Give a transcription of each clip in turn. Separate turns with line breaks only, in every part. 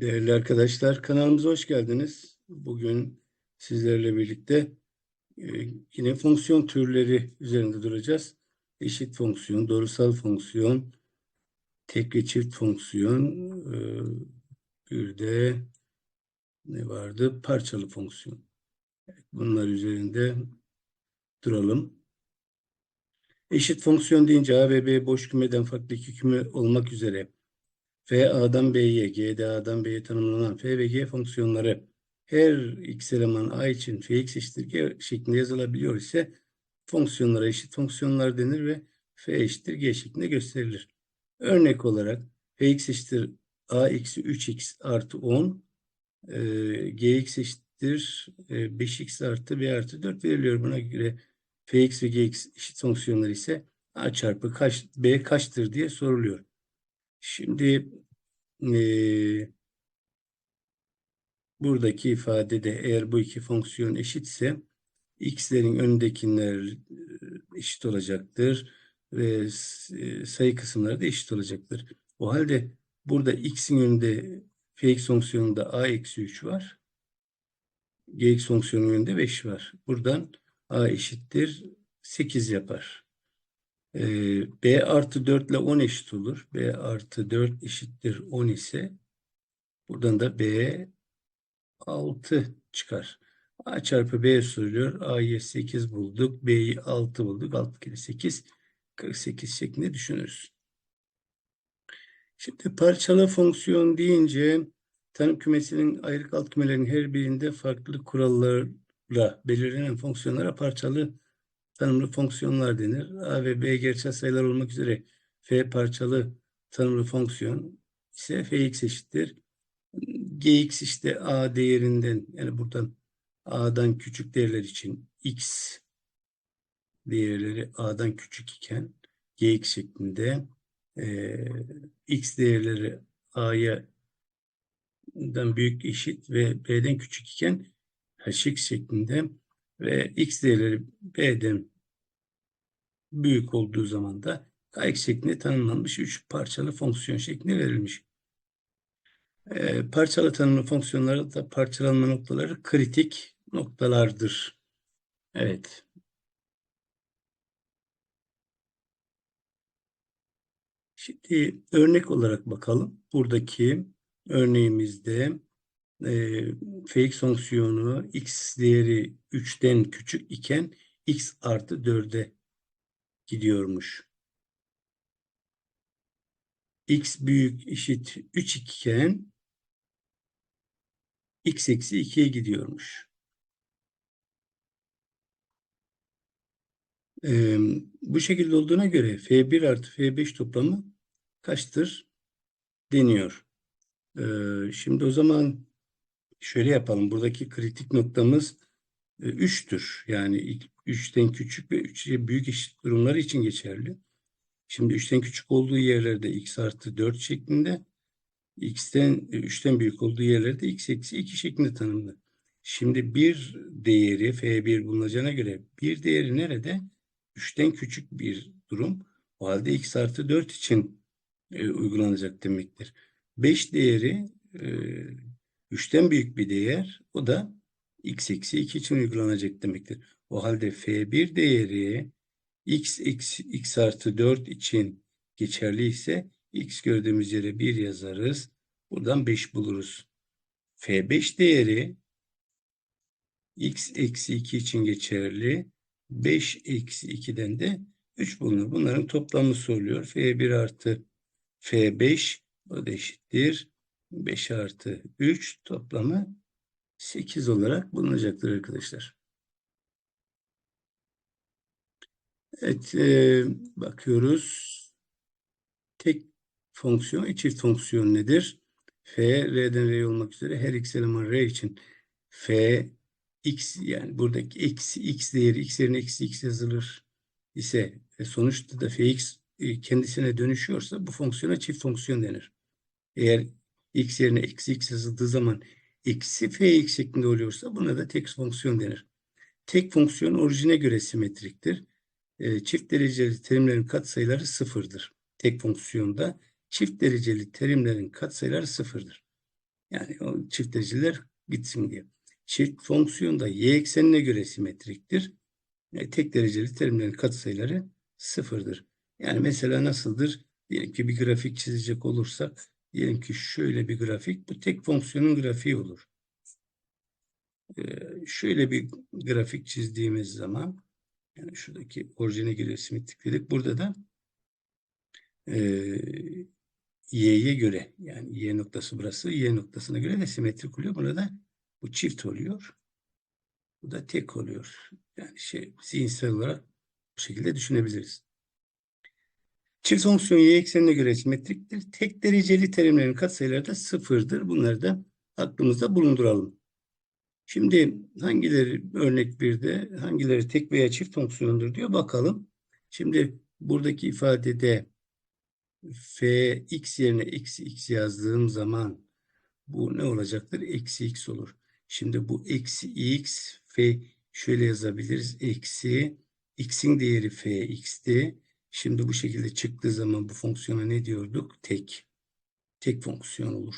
Değerli arkadaşlar, kanalımıza hoş geldiniz. Bugün sizlerle birlikte e, yine fonksiyon türleri üzerinde duracağız. Eşit fonksiyon, doğrusal fonksiyon, tek ve çift fonksiyon, e, bir de ne vardı? Parçalı fonksiyon. Bunlar üzerinde duralım. Eşit fonksiyon deyince A ve B boş kümeden farklı iki küme olmak üzere F A'dan B'ye, G'de A'dan B'ye tanımlanan F ve G fonksiyonları her x eleman A için Fx eşittir G şeklinde yazılabiliyor ise fonksiyonlara eşit fonksiyonlar denir ve F eşittir G şeklinde gösterilir. Örnek olarak Fx eşittir A eksi 3x artı 10 e, Gx eşittir e, 5x artı B artı 4 veriliyor. Buna göre Fx ve Gx eşit fonksiyonlar ise A çarpı kaç, B kaçtır diye soruluyor. Şimdi eee, buradaki ifadede eğer bu iki fonksiyon eşitse x'lerin önündekiler e, eşit olacaktır ve e, sayı kısımları da eşit olacaktır. O halde burada x'in önünde fx fonksiyonunda a eksi 3 var. gx fonksiyonunun önünde 5 var. Buradan a eşittir 8 yapar. Ee, B artı 4 ile 10 eşit olur. B artı 4 eşittir 10 ise buradan da B 6 çıkar. A çarpı B soruluyor. A'yı 8 bulduk. B'yi 6 bulduk. 6 kere 8 48 şeklinde düşünürüz. Şimdi parçalı fonksiyon deyince tanım kümesinin ayrık alt kümelerinin her birinde farklı kurallarla belirlenen fonksiyonlara parçalı tanımlı fonksiyonlar denir. A ve B gerçel sayılar olmak üzere F parçalı tanımlı fonksiyon ise Fx eşittir. Gx işte A değerinden yani buradan A'dan küçük değerler için X değerleri A'dan küçük iken Gx şeklinde eee, X değerleri A'ya büyük eşit ve B'den küçük iken Hx şeklinde ve X değerleri B'den büyük olduğu zaman da kx şeklinde tanımlanmış üç parçalı fonksiyon şeklinde verilmiş. Ee, parçalı tanımlı fonksiyonlarda da parçalanma noktaları kritik noktalardır. Evet. Şimdi örnek olarak bakalım. Buradaki örneğimizde e, fx fonksiyonu x değeri 3'ten küçük iken x artı 4'e gidiyormuş. x büyük eşit 3 iken x eksi 2'ye gidiyormuş. Ee, bu şekilde olduğuna göre f1 artı f5 toplamı kaçtır deniyor. Ee, şimdi o zaman şöyle yapalım. Buradaki kritik noktamız 3'tür. Yani ilk 3'ten küçük ve 3'e büyük eşit durumları için geçerli. Şimdi 3'ten küçük olduğu yerlerde x artı 4 şeklinde, x'ten 3'ten büyük olduğu yerlerde x eksi 2 şeklinde tanımlı. Şimdi bir değeri f1 bulunacağına göre bir değeri nerede? 3'ten küçük bir durum. O halde x artı 4 için e, uygulanacak demektir. 5 değeri e, 3'ten büyük bir değer. O da x eksi 2 için uygulanacak demektir. O halde f1 değeri x eksi x artı 4 için geçerli ise x gördüğümüz yere 1 yazarız. Buradan 5 buluruz. f5 değeri x eksi 2 için geçerli. 5 eksi 2'den de 3 bulunur. Bunların toplamı soruluyor. f1 artı f5 o da eşittir. 5 artı 3 toplamı 8 olarak bulunacaktır arkadaşlar. Evet, e, bakıyoruz. Tek fonksiyon, çift fonksiyon nedir? F, R'den R olmak üzere her x eleman R için F, x yani buradaki eksi x değeri x yerine eksi x yazılır ise ve sonuçta da Fx e, kendisine dönüşüyorsa bu fonksiyona çift fonksiyon denir. Eğer x yerine eksi x yazıldığı zaman eksi fx şeklinde oluyorsa buna da tek fonksiyon denir. Tek fonksiyon orijine göre simetriktir. E, çift dereceli terimlerin katsayıları sıfırdır. Tek fonksiyonda çift dereceli terimlerin katsayıları sıfırdır. Yani o çift dereceler gitsin diye. Çift fonksiyon da y eksenine göre simetriktir. E, tek dereceli terimlerin katsayıları sıfırdır. Yani mesela nasıldır? Diyelim ki bir grafik çizecek olursak, diyelim ki şöyle bir grafik, bu tek fonksiyonun grafiği olur. E, şöyle bir grafik çizdiğimiz zaman, yani şuradaki orijine göre simetrik dedik. Burada da e, y'ye göre, yani y noktası burası, y noktasına göre de simetrik oluyor. Burada bu çift oluyor. Bu da tek oluyor. Yani şey zihinsel olarak bu şekilde düşünebiliriz. Çift fonksiyon y eksenine göre simetriktir. Tek dereceli terimlerin katsayıları da sıfırdır. Bunları da aklımızda bulunduralım. Şimdi hangileri örnek 1'de hangileri tek veya çift fonksiyondur diyor bakalım. Şimdi buradaki ifadede f x yerine eksi x yazdığım zaman bu ne olacaktır? Eksi x olur. Şimdi bu eksi x f şöyle yazabiliriz. Eksi x'in değeri f x'ti. Şimdi bu şekilde çıktığı zaman bu fonksiyona ne diyorduk? Tek. Tek fonksiyon olur.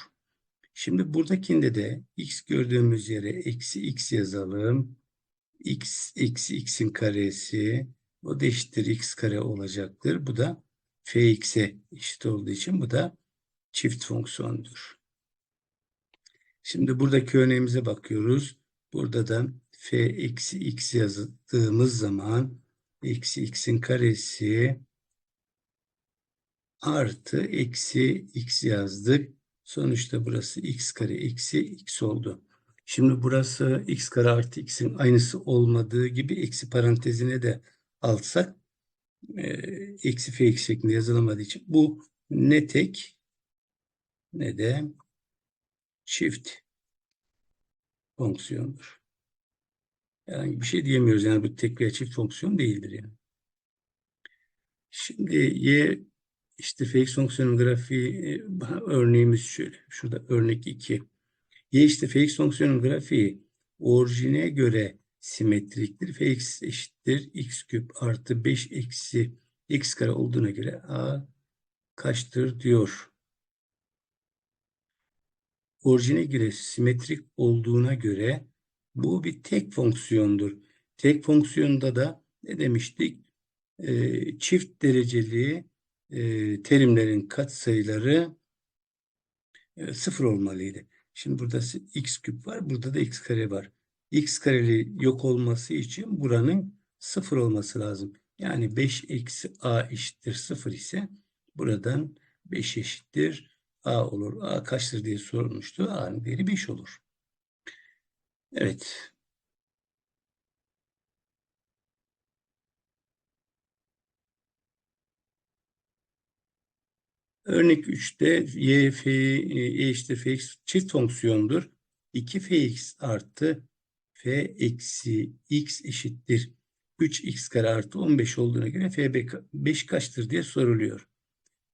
Şimdi buradakinde de x gördüğümüz yere eksi x yazalım. x eksi x'in karesi o da eşittir x kare olacaktır. Bu da fx'e eşit olduğu için bu da çift fonksiyondur. Şimdi buradaki örneğimize bakıyoruz. Burada da f eksi x yazdığımız zaman eksi x'in karesi artı eksi x yazdık. Sonuçta burası x kare eksi x oldu. Şimdi burası x kare artı x'in aynısı olmadığı gibi eksi parantezine de alsak e, eksi f x şeklinde yazılamadığı için bu ne tek ne de çift fonksiyondur. Herhangi bir şey diyemiyoruz. Yani bu tek veya çift fonksiyon değildir yani. Şimdi y işte fx fonksiyonun grafiği e, örneğimiz şöyle. Şurada örnek 2. Y işte fx fonksiyonun grafiği orijine göre simetriktir. fx eşittir x küp artı 5 eksi x kare olduğuna göre a kaçtır diyor. Orijine göre simetrik olduğuna göre bu bir tek fonksiyondur. Tek fonksiyonda da ne demiştik? Ee, çift dereceli e, terimlerin katsayıları e, sıfır olmalıydı. Şimdi burada x küp var, burada da x kare var. x kareli yok olması için buranın sıfır olması lazım. Yani 5 eksi a eşittir sıfır ise buradan 5 eşittir a olur. a kaçtır diye sormuştu. a'nın değeri 5 olur. Evet. Örnek 3'te y, f, e eşittir fx çift fonksiyondur. 2fx artı f eksi x eşittir 3x kare artı 15 olduğuna göre f 5 kaçtır diye soruluyor.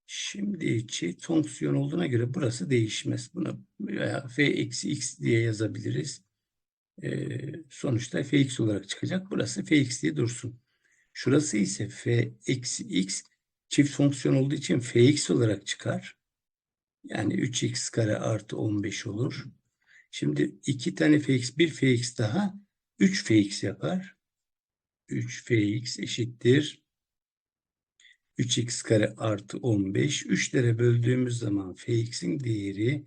Şimdi çift fonksiyon olduğuna göre burası değişmez. Buna veya f eksi x diye yazabiliriz. Ee, sonuçta fx olarak çıkacak. Burası fx diye dursun. Şurası ise f eksi x çift fonksiyon olduğu için fx olarak çıkar. Yani 3x kare artı 15 olur. Şimdi iki tane fx, bir fx daha 3 fx yapar. 3 fx eşittir. 3x kare artı 15. 3'lere böldüğümüz zaman fx'in değeri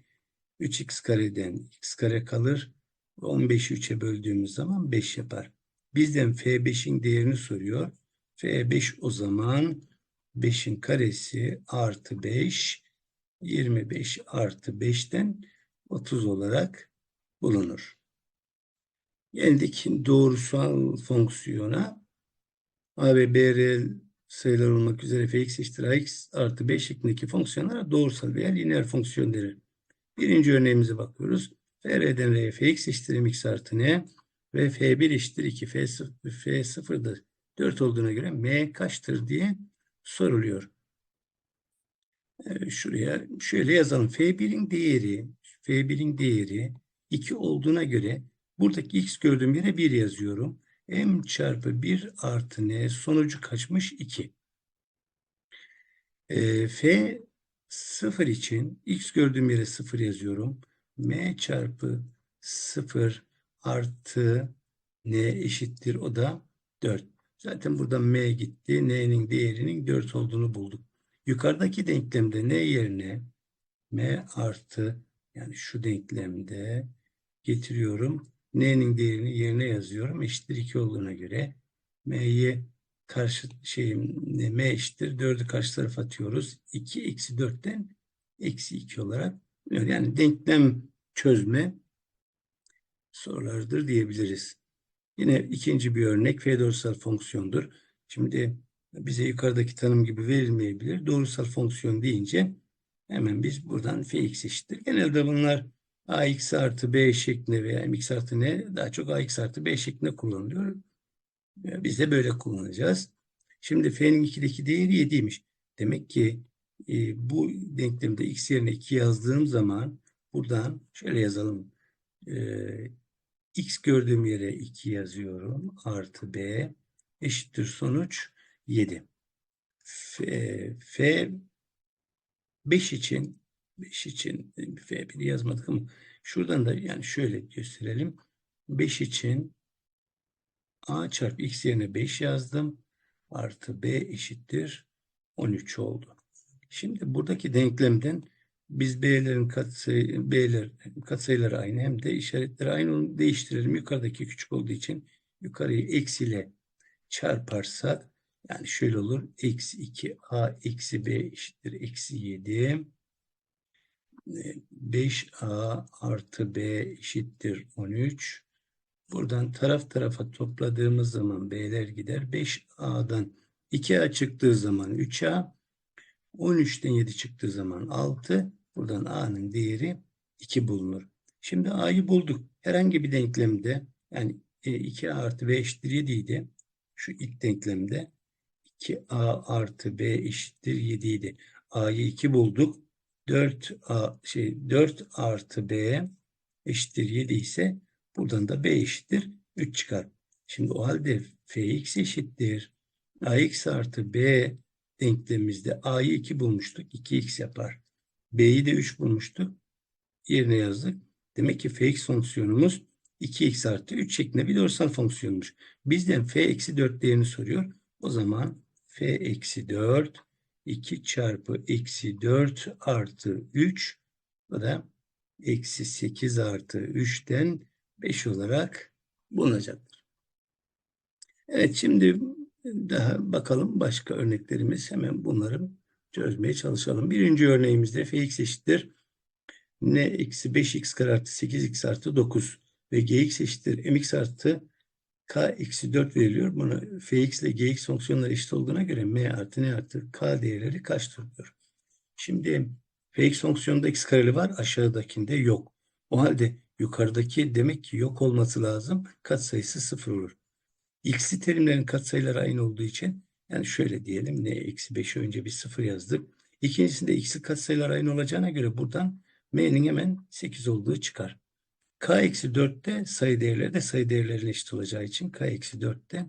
3x kareden x kare kalır. 15'i 3'e böldüğümüz zaman 5 yapar. Bizden f5'in değerini soruyor. f5 o zaman 5'in karesi artı 5 25 artı 5'ten 30 olarak bulunur. Geldik doğrusal fonksiyona. A ve B reel sayılar olmak üzere fx eşittir ax artı 5 şeklindeki fonksiyonlara doğrusal veya lineer fonksiyon denir. Birinci örneğimize bakıyoruz. FR'den R'ye fx eşittir mx artı n ve f1 eşittir 2 f, f 0'da 4 olduğuna göre m kaçtır diye soruluyor. Ee, şuraya şöyle yazalım. F1'in değeri F1'in değeri 2 olduğuna göre buradaki x gördüğüm yere 1 yazıyorum. M çarpı 1 artı N sonucu kaçmış? 2. E, F 0 için x gördüğüm yere 0 yazıyorum. M çarpı 0 artı n eşittir. O da 4. Zaten buradan m gitti. n'nin değerinin 4 olduğunu bulduk. Yukarıdaki denklemde n yerine m artı yani şu denklemde getiriyorum. N'nin değerini yerine yazıyorum. Eşittir 2 olduğuna göre m'yi karşı şey m eşittir 4'ü karşı tarafa atıyoruz. 2 eksi 4'ten eksi 2 olarak yani denklem çözme sorulardır diyebiliriz. Yine ikinci bir örnek f doğrusal fonksiyondur. Şimdi bize yukarıdaki tanım gibi verilmeyebilir. Doğrusal fonksiyon deyince hemen biz buradan fx eşittir. Genelde bunlar ax artı b şeklinde veya mx artı n daha çok ax artı b şeklinde kullanılıyor. Biz de böyle kullanacağız. Şimdi f'nin 2'deki değeri 7'ymiş. Demek ki e, bu denklemde x yerine 2 yazdığım zaman buradan şöyle yazalım. E, x gördüğüm yere 2 yazıyorum. Artı b eşittir sonuç 7. F, F 5 için 5 için F1'i yazmadık ama şuradan da yani şöyle gösterelim. 5 için A çarpı X yerine 5 yazdım. Artı B eşittir 13 oldu. Şimdi buradaki denklemden biz B'lerin katsayı, B'ler katsayıları aynı hem de işaretleri aynı onu değiştirelim. Yukarıdaki küçük olduğu için yukarıyı eksiyle çarparsak yani şöyle olur. Eksi 2A eksi B eşittir. Eksi 7. 5A artı B eşittir 13. Buradan taraf tarafa topladığımız zaman B'ler gider. 5A'dan 2A çıktığı zaman 3A. 13'ten 7 çıktığı zaman 6. Buradan A'nın değeri 2 bulunur. Şimdi A'yı bulduk. Herhangi bir denklemde yani 2A artı B eşittir 7 idi. Şu ilk denklemde 2A artı B eşittir 7 idi. A'yı 2 bulduk. 4A şey 4 artı B eşittir 7 ise buradan da B eşittir 3 çıkar. Şimdi o halde Fx eşittir. Ax artı B denklemimizde A'yı 2 bulmuştuk. 2x yapar. B'yi de 3 bulmuştuk. Yerine yazdık. Demek ki Fx fonksiyonumuz 2x artı 3 şeklinde bir doğrusal fonksiyonmuş. Bizden f eksi 4 değerini soruyor. O zaman f eksi 4 2 çarpı eksi 4 artı 3 bu da eksi 8 artı 3'ten 5 olarak bulunacaktır. Evet şimdi daha bakalım başka örneklerimiz hemen bunları çözmeye çalışalım. Birinci örneğimizde fx eşittir n eksi 5x kare artı 8x artı 9 ve gx eşittir mx artı k eksi 4 veriliyor. Bunu fx ile gx fonksiyonları eşit olduğuna göre m artı n artı k değerleri kaç tutuyor? Şimdi fx fonksiyonunda x kareli var aşağıdakinde yok. O halde yukarıdaki demek ki yok olması lazım. Katsayısı sıfır olur. x'li terimlerin katsayıları aynı olduğu için yani şöyle diyelim n eksi 5'i önce bir sıfır yazdık. İkincisinde x'li katsayılar aynı olacağına göre buradan m'nin hemen 8 olduğu çıkar. K eksi 4'te sayı değerleri de sayı değerlerine eşit olacağı için K eksi 4'te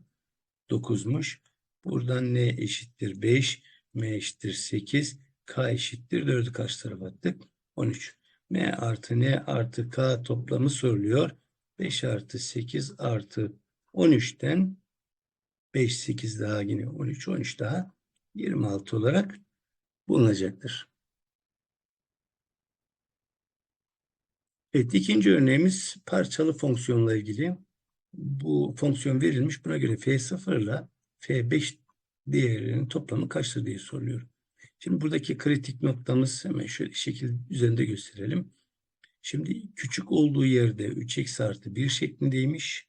9'muş. Buradan N eşittir 5, M eşittir 8, K eşittir 4'ü karşı tarafa attık. 13. M artı N artı K toplamı soruluyor. 5 artı 8 artı 13'ten 5, 8 daha yine 13, 13 daha 26 olarak bulunacaktır. Evet, ikinci örneğimiz parçalı fonksiyonla ilgili. Bu fonksiyon verilmiş. Buna göre F0 ile F5 değerlerinin toplamı kaçtır diye soruluyor. Şimdi buradaki kritik noktamız hemen şöyle şekil üzerinde gösterelim. Şimdi küçük olduğu yerde 3x artı 1 şeklindeymiş.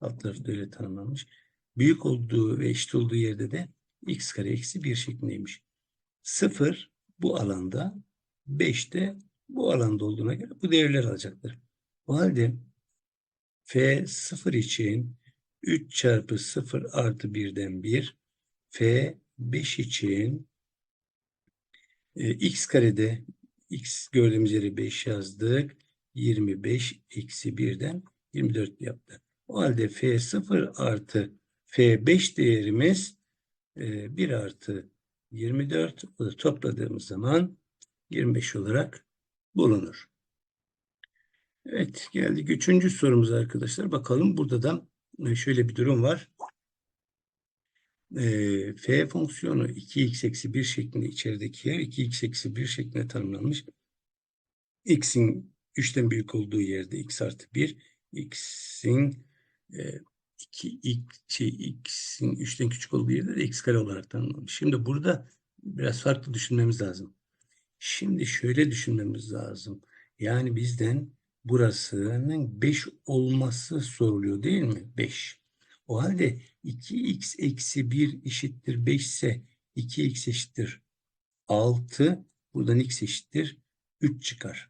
Altları da öyle tanımlanmış. Büyük olduğu ve eşit olduğu yerde de x kare eksi 1 şeklindeymiş. 0 bu alanda 5 de bu alanda olduğuna göre bu değerler alacaktır. O halde F 0 için 3 çarpı 0 artı 1'den 1 F 5 için e, x karede x gördüğümüz yere 5 yazdık. 25 eksi 1'den 24 yaptı. O halde F0 artı F5 değerimiz e, 1 artı 24 o da topladığımız zaman 25 olarak bulunur. Evet geldik üçüncü sorumuza arkadaşlar. Bakalım burada da e, şöyle bir durum var. E, f fonksiyonu 2x eksi 1 şeklinde içerideki yer 2x eksi 1 şeklinde tanımlanmış. x'in 3'ten büyük olduğu yerde x artı 1 x'in e, 2 x, şey, x'in 3'ten küçük olduğu yerde de x kare olarak tanımlanmış. Şimdi burada biraz farklı düşünmemiz lazım. Şimdi şöyle düşünmemiz lazım. Yani bizden burasının 5 olması soruluyor değil mi? 5. O halde 2x eksi 1 eşittir 5 ise 2x eşittir 6. Buradan x eşittir 3 çıkar.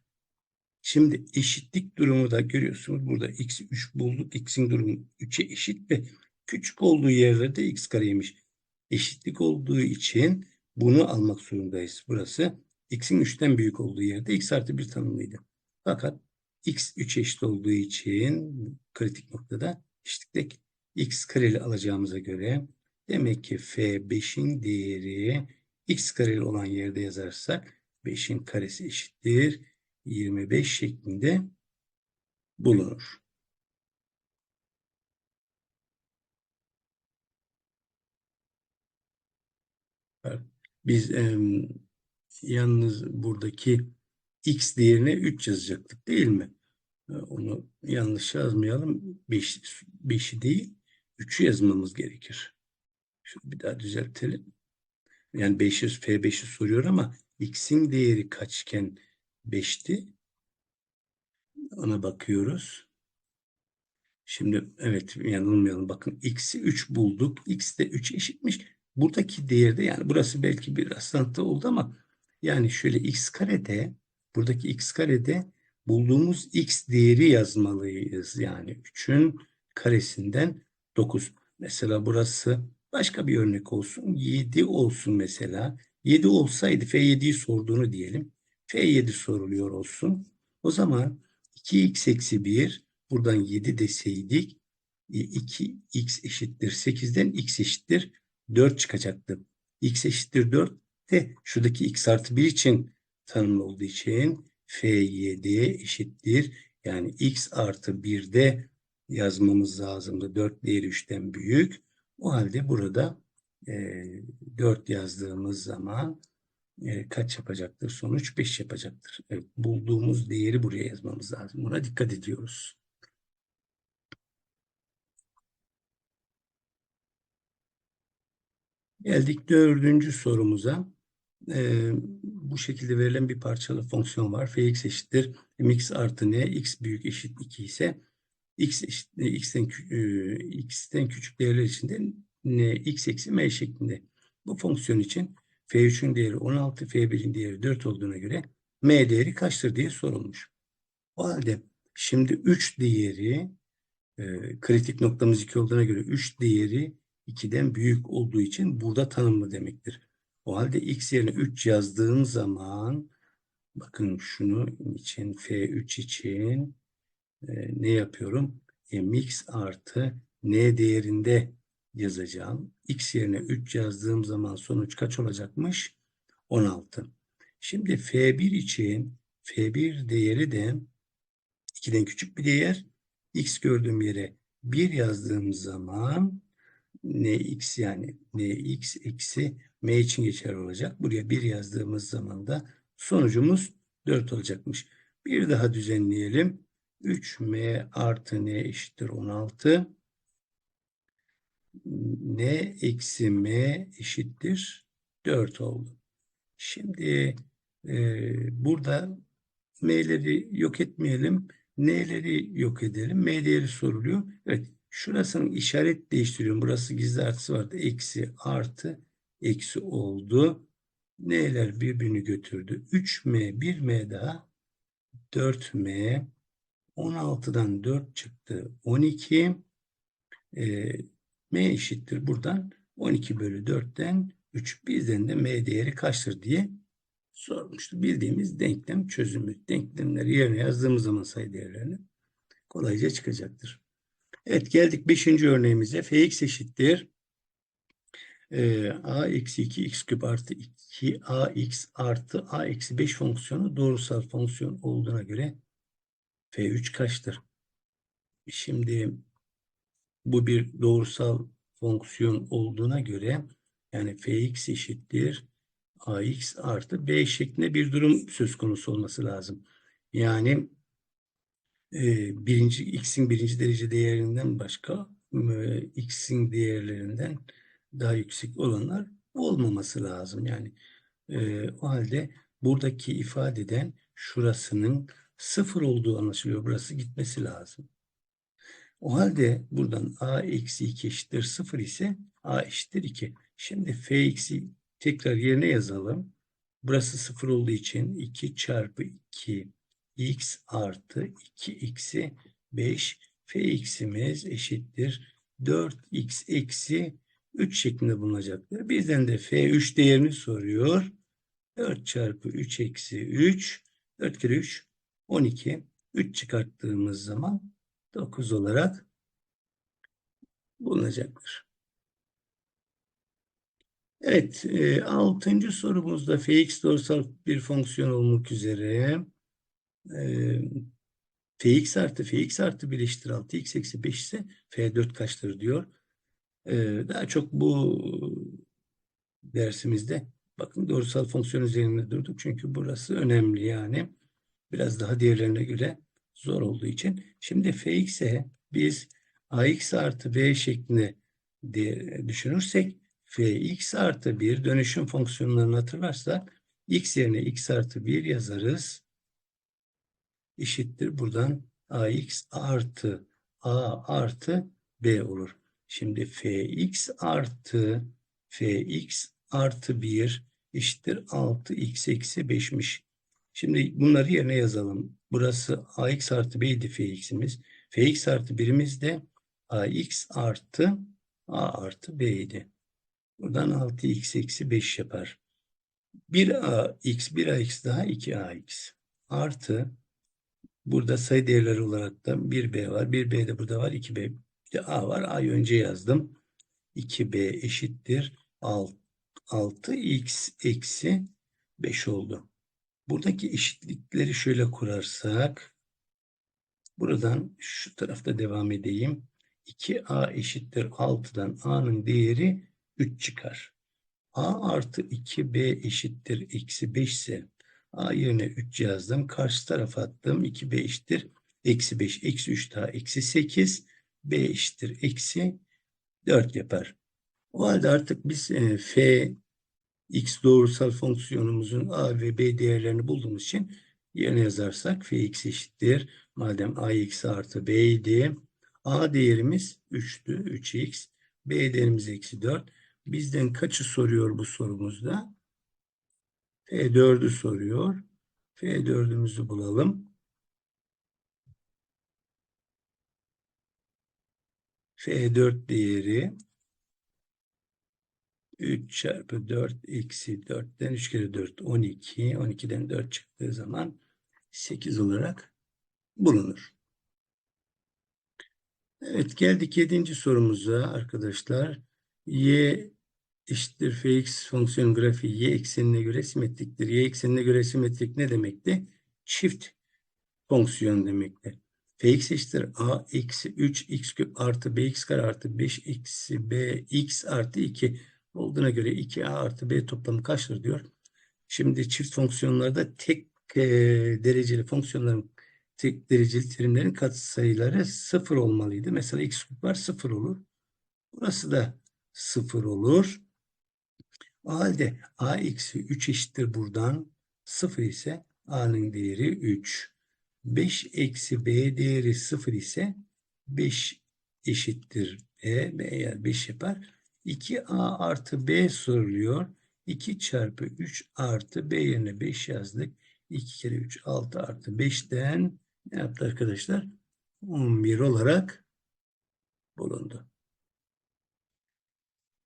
Şimdi eşitlik durumu da görüyorsunuz. Burada x'i 3 bulduk. x'in durumu 3'e eşit ve küçük olduğu yerlerde x kareymiş. Eşitlik olduğu için bunu almak zorundayız. Burası x'in 3'ten büyük olduğu yerde x artı 1 tanımlıydı. Fakat x 3 eşit olduğu için kritik noktada eşitlikte x kareli alacağımıza göre demek ki f 5'in değeri x kareli olan yerde yazarsak 5'in karesi eşittir 25 şeklinde bulunur. Biz e, yalnız buradaki x değerine 3 yazacaktık değil mi? Onu yanlış yazmayalım. 5, 5'i değil 3'ü yazmamız gerekir. Şunu bir daha düzeltelim. Yani 500 F5'i soruyor ama x'in değeri kaçken 5'ti. Ona bakıyoruz. Şimdi evet yanılmayalım. Bakın x'i 3 bulduk. x de 3 eşitmiş. Buradaki değerde yani burası belki bir rastlantı oldu ama yani şöyle x karede buradaki x karede bulduğumuz x değeri yazmalıyız. Yani 3'ün karesinden 9. Mesela burası başka bir örnek olsun. 7 olsun mesela. 7 olsaydı F7'yi sorduğunu diyelim. F7 soruluyor olsun. O zaman 2x eksi 1 buradan 7 deseydik 2x eşittir 8'den x eşittir 4 çıkacaktı. x eşittir 4 de şuradaki x artı 1 için tanımlı olduğu için f7 eşittir. Yani x artı 1'de yazmamız lazımdı. 4 değeri 3'ten büyük. O halde burada e, 4 yazdığımız zaman e, kaç yapacaktır? Sonuç 5 yapacaktır. Evet, bulduğumuz değeri buraya yazmamız lazım. Buna dikkat ediyoruz. Geldik dördüncü sorumuza. Ee, bu şekilde verilen bir parçalı fonksiyon var. fx eşittir mx artı n, x büyük eşit 2 ise x eşit, x'ten, e, x'ten küçük değerler içinde n, x eksi m şeklinde. Bu fonksiyon için f3'ün değeri 16, f1'in değeri 4 olduğuna göre m değeri kaçtır diye sorulmuş. O halde şimdi 3 değeri e, kritik noktamız 2 olduğuna göre 3 değeri 2'den büyük olduğu için burada tanımlı demektir. O halde x yerine 3 yazdığım zaman bakın şunu için f3 için e, ne yapıyorum? mx artı n değerinde yazacağım. x yerine 3 yazdığım zaman sonuç kaç olacakmış? 16. Şimdi f1 için f1 değeri de 2'den küçük bir değer. x gördüğüm yere 1 yazdığım zaman nx yani nx eksi m için geçerli olacak. Buraya 1 yazdığımız zaman da sonucumuz 4 olacakmış. Bir daha düzenleyelim. 3m artı n eşittir 16. n eksi m eşittir 4 oldu. Şimdi e, burada m'leri yok etmeyelim. N'leri yok edelim. M değeri soruluyor. Evet. Şurasının işaret değiştiriyorum. Burası gizli artısı vardı. Eksi artı eksi oldu. N'ler birbirini götürdü. 3M 1M daha 4M 16'dan 4 çıktı. 12 e, M eşittir buradan 12 bölü 4'ten 3 bizden de M değeri kaçtır diye sormuştu. Bildiğimiz denklem çözümü. Denklemleri yerine yazdığımız zaman sayı değerlerini kolayca çıkacaktır. Evet geldik 5. örneğimize. Fx eşittir. Ee, a eksi 2 x küp artı 2 ax artı a eksi 5 fonksiyonu doğrusal fonksiyon olduğuna göre F3 kaçtır? Şimdi bu bir doğrusal fonksiyon olduğuna göre yani Fx eşittir Ax artı B şeklinde bir durum söz konusu olması lazım. Yani e, birinci x'in birinci derece değerinden başka e, x'in değerlerinden daha yüksek olanlar olmaması lazım. Yani e, o halde buradaki ifadeden şurasının sıfır olduğu anlaşılıyor. Burası gitmesi lazım. O halde buradan a eksi 2 eşittir 0 ise a eşittir 2. Şimdi f eksi tekrar yerine yazalım. Burası 0 olduğu için 2 çarpı 2 x artı 2 x'i 5 fx'imiz eşittir 4x eksi 3 şeklinde bulunacaktır. Bizden de f3 değerini soruyor. 4 çarpı 3 eksi 3 4 kere 3 12 3 çıkarttığımız zaman 9 olarak bulunacaktır. Evet, e, altıncı sorumuzda fx doğrusal bir fonksiyon olmak üzere e, fx artı fx artı 1 eşittir 6 x eksi 5 ise f4 kaçtır diyor. E, daha çok bu dersimizde bakın doğrusal fonksiyon üzerinde durduk çünkü burası önemli yani biraz daha diğerlerine göre zor olduğu için. Şimdi fx'e biz ax artı b şeklinde de düşünürsek fx artı 1 dönüşüm fonksiyonlarını hatırlarsak x yerine x artı 1 yazarız. Eşittir buradan ax artı a artı b olur. Şimdi fx artı fx artı 1 eşittir 6x eksi 5'miş. Şimdi bunları yerine yazalım. Burası ax artı b idi fx'imiz. fx artı 1'imiz de ax artı a artı b idi. Buradan 6x eksi 5 yapar. 1ax, 1ax daha 2ax. Artı burada sayı değerleri olarak da 1b var. 1b de burada var. 2b. Bir de a var. a'yı önce yazdım. 2b eşittir 6, 6x eksi 5 oldu. Buradaki eşitlikleri şöyle kurarsak buradan şu tarafta devam edeyim. 2a eşittir 6'dan a'nın değeri 3 çıkar. a artı 2b eşittir eksi 5 ise a yerine 3 yazdım. Karşı tarafa attım. 2b eşittir eksi 5 eksi 3 daha eksi 8 b eşittir eksi 4 yapar. O halde artık biz e, f x doğrusal fonksiyonumuzun a ve b değerlerini bulduğumuz için yerine yazarsak fx eşittir. Madem ax artı b idi. a değerimiz 3'tü. 3x. b değerimiz eksi 4. Bizden kaçı soruyor bu sorumuzda? F4'ü soruyor. F4'ümüzü bulalım. F4 değeri 3 çarpı 4 eksi 4'ten 3 kere 4 12. 12'den 4 çıktığı zaman 8 olarak bulunur. Evet geldik 7. sorumuza arkadaşlar. Y eşittir fx fonksiyon grafiği y eksenine göre simetriktir. Y eksenine göre simetrik ne demekti? Çift fonksiyon demekti. fx eşittir a eksi 3 x küp artı bx kare artı 5 eksi b x artı 2 olduğuna göre 2a artı b toplamı kaçtır diyor. Şimdi çift fonksiyonlarda tek e, dereceli fonksiyonların tek dereceli terimlerin katsayıları sıfır olmalıydı. Mesela x küp var sıfır olur. Burası da sıfır olur. O halde a eksi 3 eşittir buradan 0 ise a'nın değeri 3. 5 eksi b değeri 0 ise 5 eşittir b. b eğer 5 yapar. 2a artı b soruluyor. 2 çarpı 3 artı b yerine 5 yazdık. 2 kere 3 6 artı 5'ten ne yaptı arkadaşlar? 11 olarak bulundu.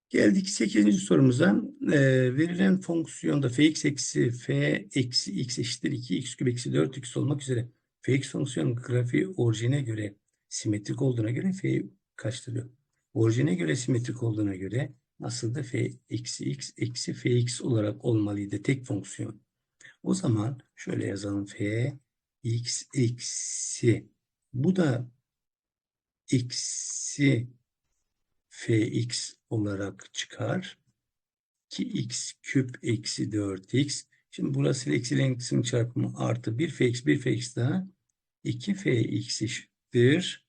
Geldik 8. sorumuza. E, verilen fonksiyonda fx eksi f eksi x eşittir 2 x küp eksi 4 x olmak üzere fx fonksiyonun grafiği orijine göre simetrik olduğuna göre f kaçtır diyor. Orijine göre simetrik olduğuna göre aslında f eksi x eksi fx olarak olmalıydı tek fonksiyon. O zaman şöyle yazalım f x eksi bu da eksi fx olarak çıkar. 2x küp eksi 4x. Şimdi burası ile eksi eksi'nin çarpımı artı 1 fx 1 fx daha 2 fx eşittir.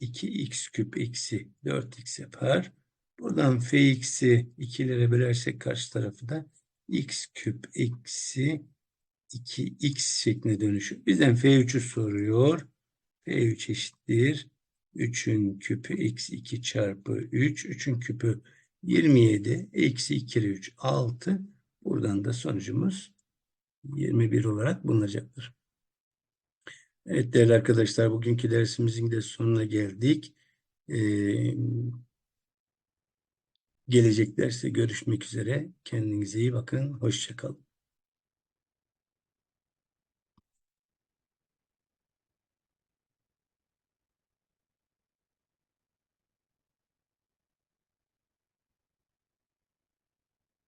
2x küp eksi 4x yapar. Buradan fx'i 2'lere bölersek karşı tarafı da x küp eksi 2x şeklinde dönüşür. Bizden f3'ü soruyor. f3 eşittir. 3'ün küpü eksi 2 çarpı 3. 3'ün küpü 27. Eksi 2 kere 3 6. Buradan da sonucumuz 21 olarak bulunacaktır. Evet değerli arkadaşlar bugünkü dersimizin de sonuna geldik. Ee, gelecek derste görüşmek üzere. Kendinize iyi bakın. Hoşçakalın.